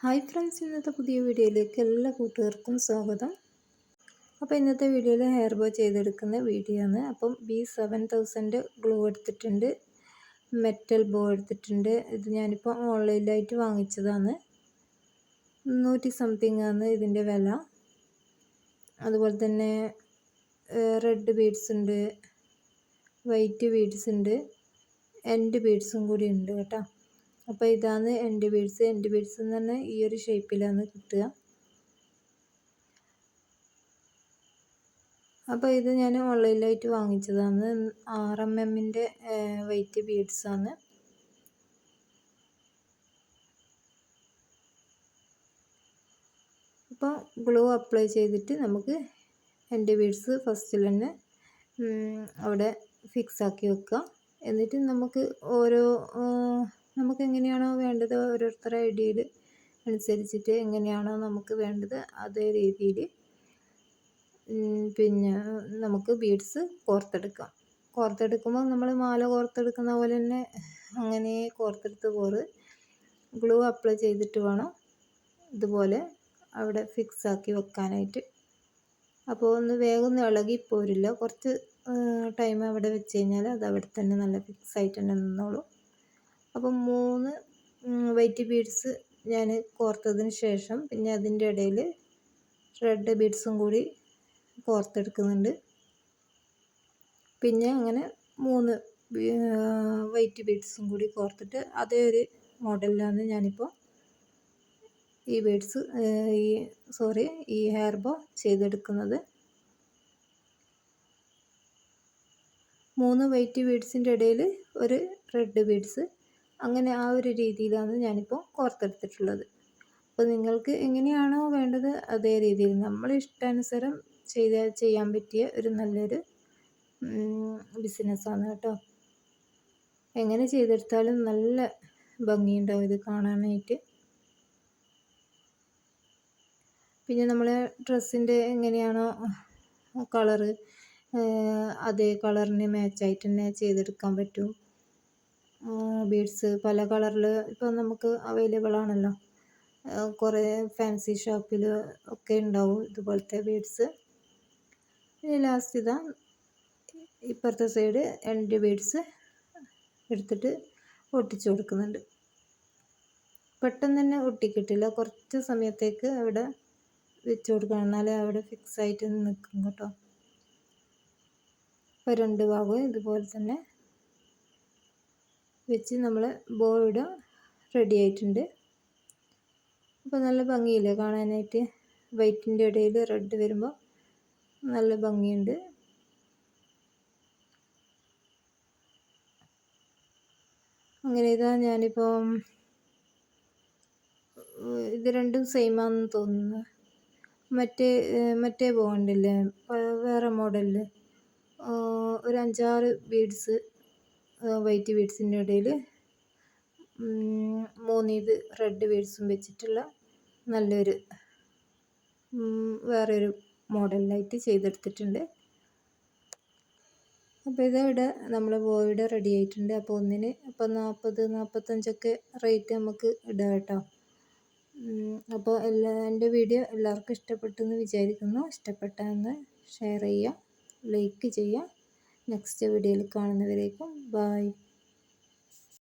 Hi friends ഇന്നത്തെ പുതിയ വീഡിയോയിലേക്ക് എല്ലാ കൂട്ടുകാർക്കും സ്വാഗതം. അപ്പോൾ ഇന്നത്തെ വീഡിയോയിൽ ഹെയർ ബോ ചെയ്തെടുക്കുന്ന വീഡിയോ ആണ്. അപ്പം ബി സെവൻ തൗസൻഡ് ഗ്ലൂ എടുത്തിട്ടുണ്ട് മെറ്റൽ ബോ എടുത്തിട്ടുണ്ട്. ഇത് ഞാനിപ്പോൾ ഓൺലൈനിലായിട്ട് വാങ്ങിച്ചതാണ്. നൂറ്റി സംതിങ് ആണ് ഇതിന്റെ വില. അതുപോലെ തന്നെ റെഡ് ബീഡ്സ് ഉണ്ട് വൈറ്റ് ബീഡ്സ് ഉണ്ട് എൻഡ് ബീഡ്സും കൂടി ഉണ്ട് കേട്ടോ. അപ്പോൾ ഇതാണ് എൻഡ് ബീഡ്സ്. എൻഡ് ബീഡ്സ് എന്ന് പറഞ്ഞാൽ ഈ ഒരു ഷേപ്പിലാണ് കിട്ടുക. അപ്പോൾ ഇത് ഞാൻ ഓൺലൈനിലായിട്ട് വാങ്ങിച്ചതാണ്. ആർ എം എമ്മിന്റെ വൈറ്റ് ബീഡ്സാണ് അപ്പോൾ ഗ്ലൂ അപ്ലൈ ചെയ്തിട്ട് നമുക്ക് എന്റെ ബീഡ്സ് ഫസ്റ്റിൽ തന്നെ അവിടെ ഫിക്സ് ആക്കി വെക്കുക എന്നിട്ട് നമുക്ക് ഓരോ നമുക്ക് എങ്ങനെയാണോ വേണ്ടത് ഓരോരുത്തരുടെ ഐഡിയയിൽ അനുസരിച്ചിട്ട് എങ്ങനെയാണോ നമുക്ക് വേണ്ടത് അതേ രീതിയിൽ പിന്നെ നമുക്ക് ബീഡ്സ് കോർത്തെടുക്കാം. കോർത്തെടുക്കുമ്പോൾ നമ്മൾ മാല കോർത്തെടുക്കുന്ന പോലെ തന്നെ അങ്ങനെ കോർത്തെടുത്ത് പോറ് ഗ്ലൂ അപ്ലൈ ചെയ്തിട്ട് വേണം ഇതുപോലെ അവിടെ ഫിക്സ് ആക്കി വെക്കാനായിട്ട്. അപ്പോൾ ഒന്ന് വേഗം ഒന്ന് ഇളകി പോരില്ല. കുറച്ച് ടൈം അവിടെ വെച്ച് കഴിഞ്ഞാൽ അത് അവിടെ തന്നെ നല്ല ഫിക്സ് ആയിട്ട് തന്നെ നിന്നോളൂ. അപ്പം മൂന്ന് വൈറ്റ് ബീഡ്സ് ഞാൻ കോർത്തതിന് ശേഷം പിന്നെ അതിന്റെ ഇടയിൽ റെഡ് ബീഡ്സും കൂടി കോർത്തെടുക്കുന്നുണ്ട്. പിന്നെ അങ്ങനെ മൂന്ന് വൈറ്റ് ബീഡ്സും കൂടി കോർത്തിട്ട് അതേ ഒരു മോഡലിലാണ് ഞാനിപ്പോൾ ഈ ബീഡ്സ് ഈ സോറി ഈ ഹെയർ ബോ ചെയ്തെടുക്കുന്നത്. മൂന്ന് വൈറ്റ് ബീഡ്സിന്റെ ഇടയിൽ ഒരു റെഡ് ബീഡ്സ് അങ്ങനെ ആ ഒരു രീതിയിലാണ് ഞാനിപ്പോൾ കോർത്തെടുത്തിട്ടുള്ളത്. അപ്പോൾ നിങ്ങൾക്ക് എങ്ങനെയാണോ വേണ്ടത് അതേ രീതിയിൽ നമ്മൾ ഇഷ്ടാനുസരം ചെയ്ത ചെയ്യാൻ പറ്റിയ ഒരു നല്ലൊരു ബിസിനസ്സാണ് കേട്ടോ. എങ്ങനെ ചെയ്തെടുത്താലും നല്ല ഭംഗിയുണ്ടാവും ഇത് കാണാനായിട്ട്. പിന്നെ നമ്മളെ ഡ്രസ്സിന്റെ എങ്ങനെയാണോ കളറ് അതേ കളറിന് മാച്ചായിട്ട് തന്നെ ചെയ്തെടുക്കാൻ പറ്റും. ബീഡ്സ് പല കളറിൽ ഇപ്പോൾ നമുക്ക് അവൈലബിൾ ആണല്ലോ. കുറേ ഫാൻസി ഷോപ്പിൽ ഒക്കെ ഉണ്ടാവും ഇതുപോലത്തെ ബീഡ്സ് ഇനി ലാസ്റ്റ് ഇതാ ഇപ്പുറത്തെ സൈഡ് എൻഡ് ബീഡ്സ് എടുത്തിട്ട് ഒട്ടിച്ചു കൊടുക്കുന്നുണ്ട്. പെട്ടെന്ന് തന്നെ ഒട്ടിക്കിട്ടില്ല. കുറച്ച് സമയത്തേക്ക് അവിടെ വെച്ച് കൊടുക്കണം. എന്നാലേ അവിടെ ഫിക്സ് ആയിട്ട് നിൽക്കും കേട്ടോ. അപ്പോൾ രണ്ട് ഭാഗവും ഇതുപോലെ തന്നെ വെച്ച് നമ്മൾ ബോയുടെ റെഡി ആയിട്ടുണ്ട്. അപ്പോൾ നല്ല ഭംഗിയില്ലേ കാണാനായിട്ട്? വൈറ്റിന്റെ ഇടയിൽ റെഡ് വരുമ്പോൾ നല്ല ഭംഗിയുണ്ട്. അങ്ങനെ ഇതാ ഞാനിപ്പോൾ ഇത് രണ്ടും സെയിമാണെന്ന് തോന്നുന്നു. മറ്റേ മറ്റേ ബോണ്ടില്ലേ വേറെ മോഡലിൽ ഒരു അഞ്ചാറ് ബീഡ്സ് വൈറ്റ് ബീഡ്സിന്റെ ഇടയിൽ മൂന്നീത് റെഡ് ബീഡ്സും വെച്ചിട്ടുള്ള നല്ലൊരു വേറൊരു മോഡലിലായിട്ട് ചെയ്തെടുത്തിട്ടുണ്ട്. അപ്പോൾ ഇതവിടെ നമ്മൾ ബോയുടെ റെഡി ആയിട്ടുണ്ട്. അപ്പോൾ ഒന്നിന് അപ്പോൾ നാൽപ്പത് നാൽപ്പത്തഞ്ചൊക്കെ റേറ്റ് നമുക്ക് ഇടാം കേട്ടോ. അപ്പോൾ എല്ലാ എന്റെ വീഡിയോ എല്ലാവർക്കും ഇഷ്ടപ്പെട്ടു എന്ന് വിചാരിക്കുന്നു. ഇഷ്ടപ്പെട്ടെന്ന് ഷെയർ ചെയ്യുക ലൈക്ക് ചെയ്യുക നെക്സ്റ്റ് വീഡിയോയിൽ കാണുന്നവരേക്കും ബായ്